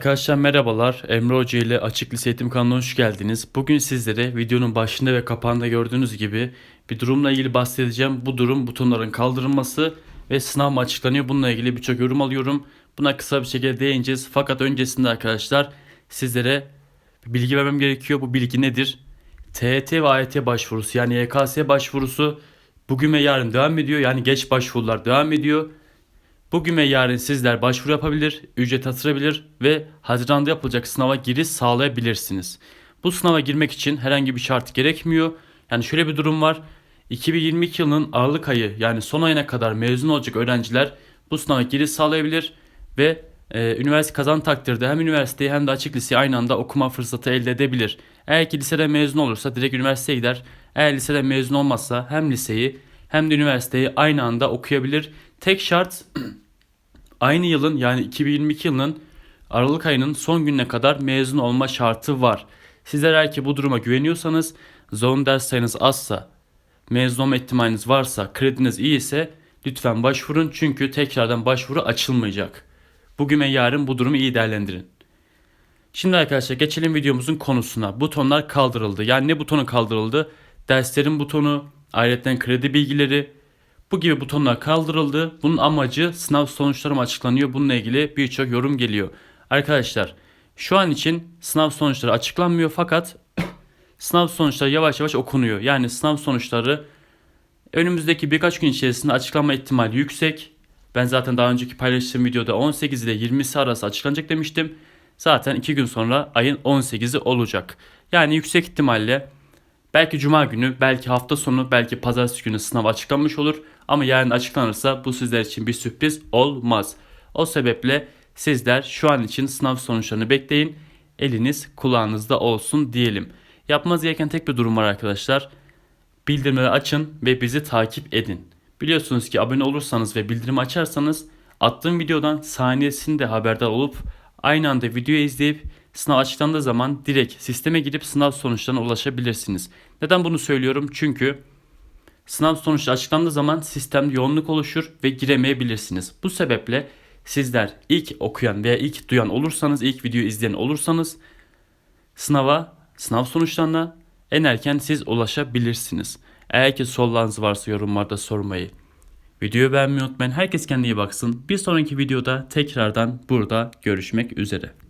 Arkadaşlar merhabalar. Emre Hoca ile Açık Lise Eğitim kanalına hoş geldiniz. Bugün sizlere videonun başında ve kapağında gördüğünüz gibi bir durumla ilgili bahsedeceğim. Bu durum butonların kaldırılması ve sınav mı açıklanıyor? Bununla ilgili birçok yorum alıyorum. Buna kısa bir şekilde değineceğiz. Fakat öncesinde arkadaşlar sizlere bilgi vermem gerekiyor. Bu bilgi nedir? TET ve AYT başvurusu yani YKS başvurusu bugün ve yarın devam ediyor. Yani geç başvurular devam ediyor. Bugün ve yarın sizler başvuru yapabilir, ücret yatırabilir ve Haziran'da yapılacak sınava giriş sağlayabilirsiniz. Bu sınava girmek için herhangi bir şart gerekmiyor. Yani şöyle bir durum var. 2022 yılının Aralık ayı yani son ayına kadar mezun olacak öğrenciler bu sınava giriş sağlayabilir ve e, üniversite kazan takdirde hem üniversiteyi hem de açık liseyi aynı anda okuma fırsatı elde edebilir. Eğer ki liseden mezun olursa direkt üniversiteye gider. Eğer liseden mezun olmazsa hem liseyi hem de üniversiteyi aynı anda okuyabilir. Tek şart aynı yılın yani 2022 yılının Aralık ayının son gününe kadar mezun olma şartı var. Sizler eğer ki bu duruma güveniyorsanız, zorunlu ders sayınız azsa, mezun olma ihtimaliniz varsa, krediniz iyi ise lütfen başvurun çünkü tekrardan başvuru açılmayacak. Bugün ve yarın bu durumu iyi değerlendirin. Şimdi arkadaşlar geçelim videomuzun konusuna. Butonlar kaldırıldı. Yani ne butonu kaldırıldı? Derslerin butonu, ayrıca kredi bilgileri, bu gibi butonlar kaldırıldı. Bunun amacı sınav sonuçları mı açıklanıyor? Bununla ilgili birçok yorum geliyor. Arkadaşlar şu an için sınav sonuçları açıklanmıyor fakat sınav sonuçları yavaş yavaş okunuyor. Yani sınav sonuçları önümüzdeki birkaç gün içerisinde açıklanma ihtimali yüksek. Ben zaten daha önceki paylaştığım videoda 18 ile 20'si arası açıklanacak demiştim. Zaten 2 gün sonra ayın 18'i olacak. Yani yüksek ihtimalle belki cuma günü, belki hafta sonu, belki pazartesi günü sınav açıklanmış olur. Ama yarın açıklanırsa bu sizler için bir sürpriz olmaz. O sebeple sizler şu an için sınav sonuçlarını bekleyin. Eliniz kulağınızda olsun diyelim. Yapmanız gereken tek bir durum var arkadaşlar. Bildirimleri açın ve bizi takip edin. Biliyorsunuz ki abone olursanız ve bildirimi açarsanız attığım videodan saniyesinde haberdar olup aynı anda videoyu izleyip sınav açıklandığı zaman direkt sisteme girip sınav sonuçlarına ulaşabilirsiniz. Neden bunu söylüyorum? Çünkü sınav sonuçları açıklandığı zaman sistemde yoğunluk oluşur ve giremeyebilirsiniz. Bu sebeple sizler ilk okuyan veya ilk duyan olursanız, ilk videoyu izleyen olursanız sınava, sınav sonuçlarına en erken siz ulaşabilirsiniz. Eğer ki sorularınız varsa yorumlarda sormayı, videoyu beğenmeyi unutmayın. Herkes kendine iyi baksın. Bir sonraki videoda tekrardan burada görüşmek üzere.